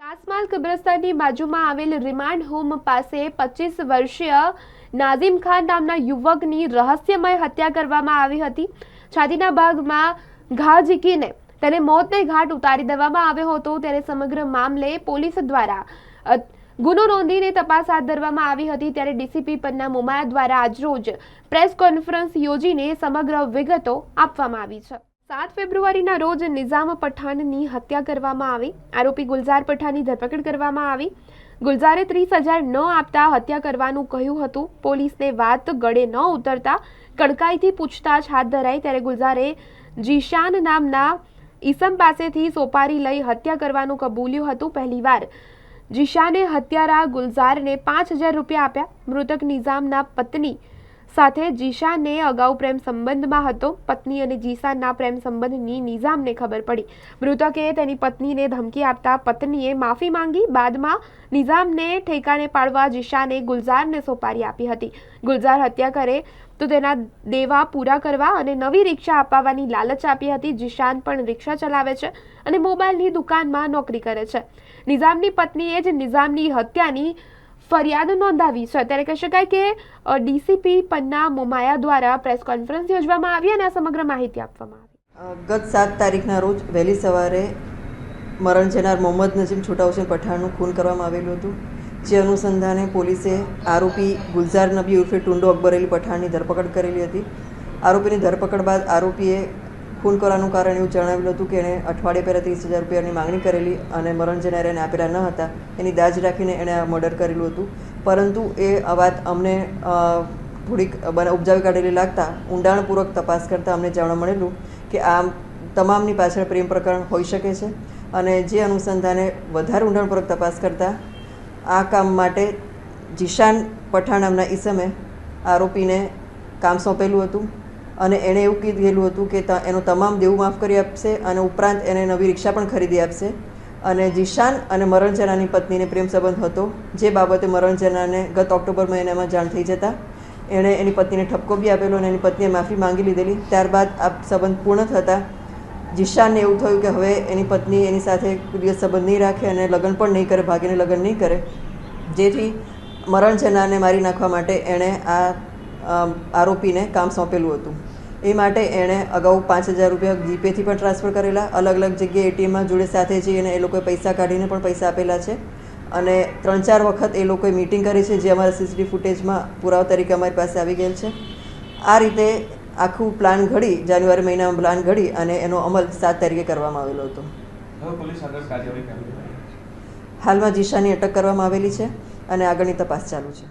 કાસમાલ કબ્રસ્તાનની બાજુમાં આવેલ remand home પાસે પચીસ વર્ષીય નાઝીમ ખાન નામના યુવકની રહસ્યમય હત્યા કરવામાં આવી હતી. છાતીના ભાગમાં ઘા ઝીકીને તેને મોતને ઘાટ ઉતારી દેવામાં આવ્યો હતો. ત્યારે સમગ્ર મામલે પોલીસ દ્વારા ગુનો નોંધીને તપાસ હાથ ધરવામાં આવી હતી. ત્યારે ડીસીપી પન્ના મુમાયા દ્વારા આજરોજ પ્રેસ કોન્ફરન્સ યોજીને સમગ્ર વિગતો આપવામાં આવી છે. સાત ફેબ્રુઆરીના રોજ નિઝામ પઠાણની હત્યા કરવામાં આવી. આરોપી ગુલઝાર પઠાણની ધરપકડ કરવામાં આવી. ગુલઝારે ત્રીસ હજાર ન આપતા હત્યા કરવાનું કહ્યું હતું. પોલીસને વાત ગળે ન ઉતરતા કડકાઈથી પૂછતાછ હાથ ધરાઈ ત્યારે ગુલઝારે જીશાન નામના ઈસમ પાસેથી સોપારી લઈ હત્યા કરવાનું કબૂલ્યું હતું. પહેલીવાર જીશાને હત્યારા ગુલઝારને પાંચ હજાર રૂપિયા આપ્યા. મૃતક નિઝામના પત્ની સાથે જીશાને અગાઉ પ્રેમ સંબંધમાં હતો. પત્ની અને જીશાનના પ્રેમ સંબંધની નિઝામને ખબર પડી. મૃતકે તેની પત્નીને ધમકી આપતા પત્નીએ માફી માંગી. બાદમાં નિઝામને ઠેકાણે પાડવા જીશાને ગુલઝારને સોપારી આપી હતી. ગુલઝાર હત્યા કરે તો તેના દેવા પૂરા કરવા અને નવી રિક્ષા અપાવવાની લાલચ આપી હતી. જીશાન પણ રિક્ષા ચલાવે છે અને મોબાઈલની દુકાનમાં નોકરી કરે છે. નિઝામની પત્નીએ જ નિઝામની હત્યાની ફરિયાદ નોંધાવી. છે ત્યારે કહી શકાય કે ડીસીપી પન્ના મોમાયા દ્વારા પ્રેસ કોન્ફરન્સ યોજવામાં આવી અને આ સમગ્ર માહિતી આપવામાં આવી. ગત સાત તારીખના રોજ વહેલી સવારે મરણ જનાર મોહમ્મદ નજીમ છોટા હુસેન પઠાણનું ખૂન કરવામાં આવેલું હતું. જે અનુસંધાને પોલીસે આરોપી ગુલઝાર નબી ઉર્ફે ટુંડો અકબરેલી પઠાણની ધરપકડ કરેલી હતી. આરોપીની ધરપકડ બાદ આરોપીએ ખૂન કરવાનું કારણ એવું જણાવેલું હતું કે એણે અઠવાડિયા પહેલાં ત્રીસ હજાર રૂપિયાની માગણી કરેલી અને મરણ જનાર એને આપેલા ન હતા, એની દાજ રાખીને એણે આ મર્ડર કરેલું હતું. પરંતુ એ વાત અમને થોડીક ઉપજાવી કાઢેલી લાગતા, ઊંડાણપૂર્વક તપાસ કરતાં અમને જાણવા મળેલું કે આ તમામની પાછળ પ્રેમ પ્રકરણ હોઈ શકે છે અને જે અનુસંધાને વધારે ઊંડાણપૂર્વક તપાસ કરતાં, આ કામ માટે જીશાન પઠાણ નામના ઈસમે આરોપીને કામ સોંપેલું હતું. અને એણે એવું કીધેલું હતું કે એનું તમામ દેવું માફ કરી આપશે અને ઉપરાંત એને નવી રિક્ષા પણ ખરીદી આપશે. અને જીશાન અને મરણજનાની પત્નીને પ્રેમ સંબંધ હતો, જે બાબતે મરણજનાને ગત ઓક્ટોબર મહિનામાં જાણ થઈ જતા. એણે એની પત્નીને ઠપકો બી આપેલો અને એની પત્નીએ માફી માંગી લીધેલી. ત્યારબાદ આ સંબંધ પૂર્ણ થતાં જીશાનને એવું થયું કે હવે એની પત્ની એની સાથે દિવસ સંબંધ નહીં રાખે અને લગ્ન પણ નહીં કરે, ભાગીને લગ્ન નહીં કરે. જેથી મરણજનાને મારી નાખવા માટે એણે આ આરોપીને કામ સોંપેલું હતું. એ માટે એણે અગાઉ પાંચ હજાર રૂપિયા જીપેથી પણ ટ્રાન્સફર કરેલા. અલગ અલગ જગ્યાએ એટીએમમાં જોડે સાથે જઈને એ લોકોએ પૈસા કાઢીને પણ પૈસા આપેલા છે. અને ત્રણ ચાર વખત એ લોકોએ મિટિંગ કરી છે જે અમારા સીસીટીવી ફૂટેજમાં પુરાવા તરીકે અમારી પાસે આવી ગયેલ છે. આ રીતે આખું પ્લાન ઘડી જાન્યુઆરી મહિનામાં પ્લાન ઘડી અને એનો અમલ સાત તારીખે કરવામાં આવેલો હતો. હાલમાં જીશાની અટક કરવામાં આવેલી છે અને આગળની તપાસ ચાલુ છે.